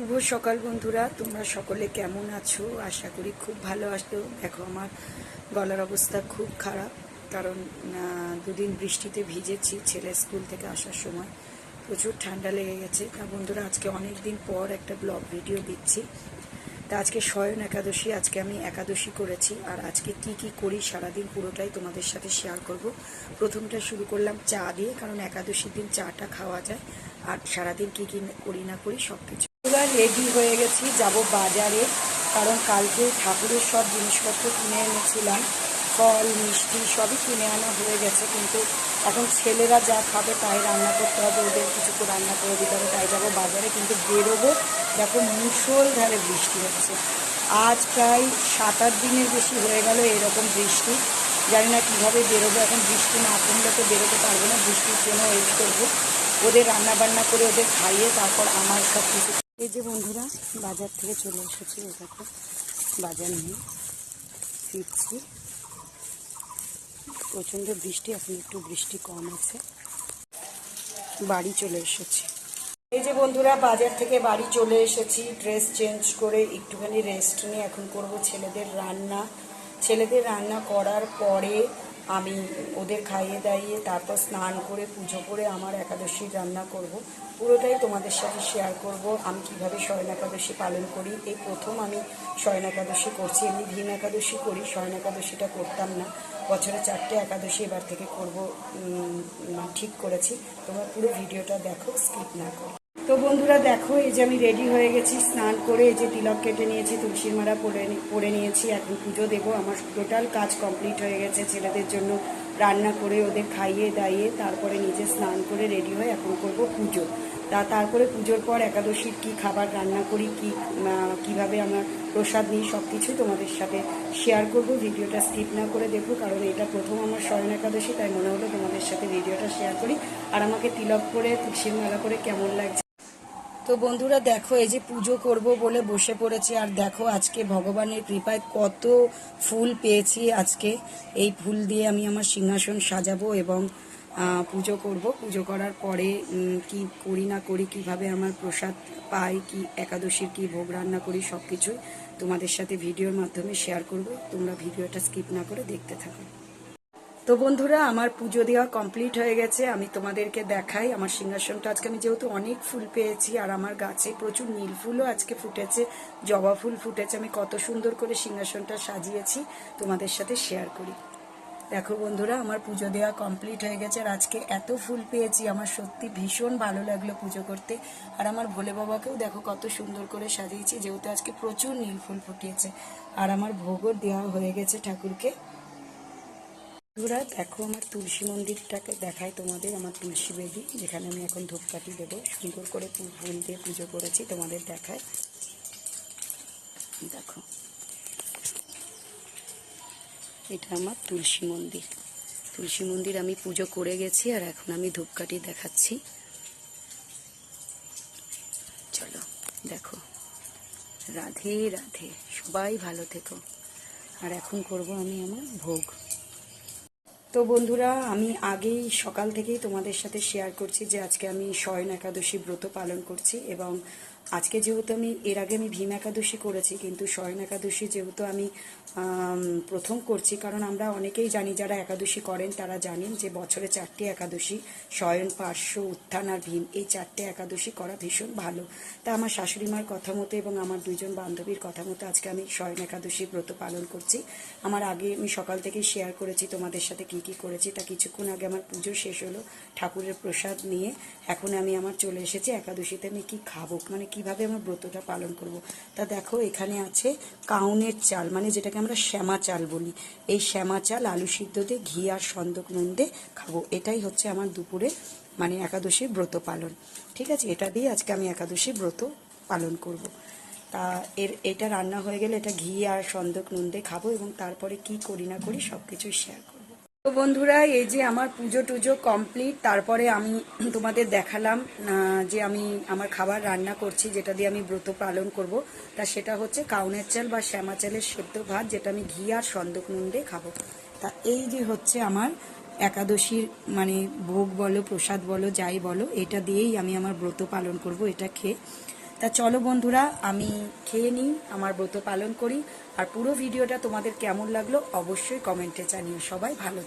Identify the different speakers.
Speaker 1: শুভ সকাল বন্ধুরা, তোমরা সকলে কেমন আছো? আশা করি খুব ভালো আছো। দেখো, আমার গলার অবস্থা খুব খারাপ, কারণ দুদিন বৃষ্টিতে ভিজেছি ছেলে স্কুল থেকে আসার সময়। প্রচুর ঠান্ডা লেগে গেছে। তা বন্ধুরা, আজকে অনেক দিন পর একটা ব্লগ ভিডিও দিচ্ছি। তা আজকে শয়ন একাদশী, আজকে আমি একাদশী করেছি, আর আজকে কি কি করি সারাদিন পুরোটাই তোমাদের সাথে শেয়ার করব। প্রথমটা শুরু করলাম চা দিয়ে, কারণ একাদশীর দিন চাটা খাওয়া যায়, আর সারাদিন কি কি করি না করি সব কিছু এবার রেডি হয়ে গেছি, যাব বাজারে। কারণ কালকে ঠাকুরের সব জিনিসপত্র কিনে এনেছিলাম। ফল, মিষ্টি সবই কিনে আনা হয়ে গেছে, কিন্তু এখন ছেলেরা যা খাবে তাই রান্না করতে হবে, ওদের কিছু রান্না করে দিতে হবে, তাই যাব বাজারে, কিন্তু বেরোবো। দেখো মুষলধারে বৃষ্টি হচ্ছে। আজ প্রায় সাত আট দিনের বেশি হয়ে গেল এরকম বৃষ্টি। জানি না কীভাবে বেরোবো, এখন বৃষ্টি না কমলে তো বেরোতে পারব না, বৃষ্টির জন্য ওয়েট করব। ওদের রান্না বান্না করে ওদের খাইয়ে তারপর আমার সব কিছু এই যে বন্ধুরা, বাজার থেকে চলে এসেছি। দেখো, বাজার নিয়ে ফিরছি। প্রচণ্ড বৃষ্টি, এখন একটু বৃষ্টি কম আছে। বাড়ি চলে এসেছি। এই যে বন্ধুরা, বাজার থেকে বাড়ি চলে এসেছি। ড্রেস চেঞ্জ করে একটুখানি রেস্ট নিয়ে এখন করব ছেলেদের রান্না। ছেলেদের রান্না করার পরে আমি ওদের খাইয়ে দাইয়ে তারপর স্নান করে, পুজো করে আমার একাদশী রান্না করব। পুরোটাই তোমাদের সাথে শেয়ার করব। আমি কীভাবে শয়ন একাদশী পালন করি। এই প্রথম আমি শয়ন একাদশী করছি। এমনি ভীম একাদশী করি। শয়ন একাদশীটা করতাম না। বছরে চারটে একাদশী এবার থেকে করব ঠিক করেছি। তোমরা পুরো ভিডিওটা দেখো স্কিপ না করো। তো বন্ধুরা দেখো, এই যে আমি রেডি হয়ে গেছি, স্নান করে এই যে তিলক কেটে নিয়েছি তুলসীর মালা পরে পরে নিয়েছি, এখন পুজো দেবো। আমার টোটাল কাজ কমপ্লিট হয়ে গেছে, ছেলেদের জন্য রান্না করে ওদের খাইয়ে দাইয়ে, তারপরে নিজে স্নান করে রেডি হয়ে এখন করব পুজো। তা তারপরে পুজোর পর একাদশীর কি খাবার রান্না করি, কি কীভাবে আমরা প্রসাদ নিই সব কিছুই তোমাদের সাথে শেয়ার করব। ভিডিওটা স্কিপ না করে দেখো, কারণ এটা প্রথম আমার শয়ন একাদশী, তাই মনে হলো তোমাদের সাথে ভিডিওটা শেয়ার করি। আর আমাকে তিলক করে তুলসীর মালা করে কেমন লাগছে তো বন্ধুরা দেখো, এই যে পুজো করব বলে বসে পড়েছি, আর দেখো আজকে ভগবানের কৃপায় কত ফুল পেয়েছি আজকে। এই ফুল দিয়ে আমি আমার সিংহাসন সাজাবো এবং পুজো করব। পুজো করার পরে কি করি না করি, কীভাবে আমার প্রসাদ পাই, কি একাদশীর কি ভোগ রান্না করি সব কিছুই তোমাদের সাথে ভিডিওর মাধ্যমে শেয়ার করব। তোমরা ভিডিওটা স্কিপ না করে দেখতে থাকো। তো বন্ধুরা, আমার পুজো দেওয়া কমপ্লিট হয়ে গেছে। আমি তোমাদেরকে দেখাই। আমার সিংহাসনটা আজকে আমি যেহেতু অনেক ফুল পেয়েছি, আর আমার গাছে প্রচুর নীল ফুলও আজকে ফুটেছে, জবা ফুল ফুটেছে। আমি কত সুন্দর করে সিংহাসনটা সাজিয়েছি, তোমাদের সাথে শেয়ার করি। দেখো বন্ধুরা, আমার পুজো দেওয়া কমপ্লিট হয়ে গেছে, আর আজকে এত ফুল পেয়েছি। আমার সত্যি ভীষণ ভালো লাগল পুজো করতে। আর আমার ভোলে বাবাকেও দেখো কত সুন্দর করে সাজিয়েছি, যেহেতু আজকে প্রচুর নীল ফুল ফুটিয়েছে। আর আমার ভোগও দেওয়া হয়ে গেছে ঠাকুরকে। বন্ধুরা, দেখো আমার তুলসী মন্দিরটাকে দেখায় তোমাদের, আমার তুলসী বেদি, যেখানে আমি এখন ধূপকাঠি দেবো। সুন্দর করে ফুল দিয়ে পুজো করেছি, তোমাদের দেখায় দেখো। এটা আমার তুলসী মন্দির। তুলসী মন্দির আমি পুজো করে গেছি, আর এখন আমি ধূপকাঠি দেখাচ্ছি। চলো, দেখো। রাধে রাধে, সবাই ভালো থেকো। আর এখন করব আমি আমার ভোগ। তো বন্ধুরা, আমি আগেই সকাল থেকেই তোমাদের সাথে শেয়ার করছি যে আজকে আমি শয়ন একাদশী ব্রত পালন করছি এবং আজকে যেহেতু আমি, এর আগে আমি ভীম একাদশী করেছি, কিন্তু শয়ন একাদশী যেহেতু আমি প্রথম করছি, কারণ আমরা অনেকেই জানি যারা একাদশী করেন তারা জানেন যে বছরে চারটি একাদশী শয়ন পার্শ্ব, উত্থান আর ভীম, এই চারটে একাদশী করা ভীষণ ভালো। তা আমার শাশুড়ি মার কথা মতো এবং আমার দুইজন বান্ধবীর কথা মতো আজকে আমি শয়ন একাদশী ব্রত পালন করছি। আমার আগে আমি সকাল থেকেই শেয়ার করেছি তোমাদের সাথে কি কি করেছি, তা কিছুক্ষণ আগে আমার পুজো শেষ হলো, ঠাকুরের প্রসাদ নিয়ে। এখন আমি আমার চলে এসেছি একাদশীতে আমি কি খাব? মানে কীভাবে আমার ব্রতটা পালন করব। তা দেখো, এখানে আছে কাউনের চাল মানে যেটাকে আমরা শ্যামা চাল বলি। এই শ্যামা চাল আলু সিদ্ধ দিয়ে ঘি আর সন্দক নুন দিয়ে খাব। এটাই হচ্ছে আমার দুপুরে মানে একাদশী ব্রত পালন। ঠিক আছে? এটা দিয়ে আজকে আমি একাদশী ব্রত পালন করব। তা এর, এটা রান্না হয়ে গেলে এটা ঘি আর সন্দক নুন দিয়ে খাব এবং তারপরে কি করি না করি সব কিছুই শেয়ার করব। তো বন্ধুরা, এই যে আমার পুজো টুজো কমপ্লিট তারপরে আমি তোমাদের দেখালাম যে আমি আমার খাবার রান্না করছি, যেটা দিয়ে আমি ব্রত পালন করব। তা সেটা হচ্ছে কাউনের চাল বা শ্যামা চালের সেদ্ধ ভাত, যেটা আমি ঘি আর সন্দক নুন দিয়ে খাব। তা এই যে হচ্ছে আমার একাদশীর মানে ভোগ বলো, প্রসাদ বলো, যাই বলো, এটা দিয়েই আমি আমার ব্রত পালন করব, এটা খেয়ে। তা চলো বন্ধুরা, আমি খেয়ে নিই, আমার ব্রত পালন করি। আর পুরো ভিডিওটা তোমাদের কেমন লাগল, অবশ্যই কমেন্টে জানিও। সবাই ভালো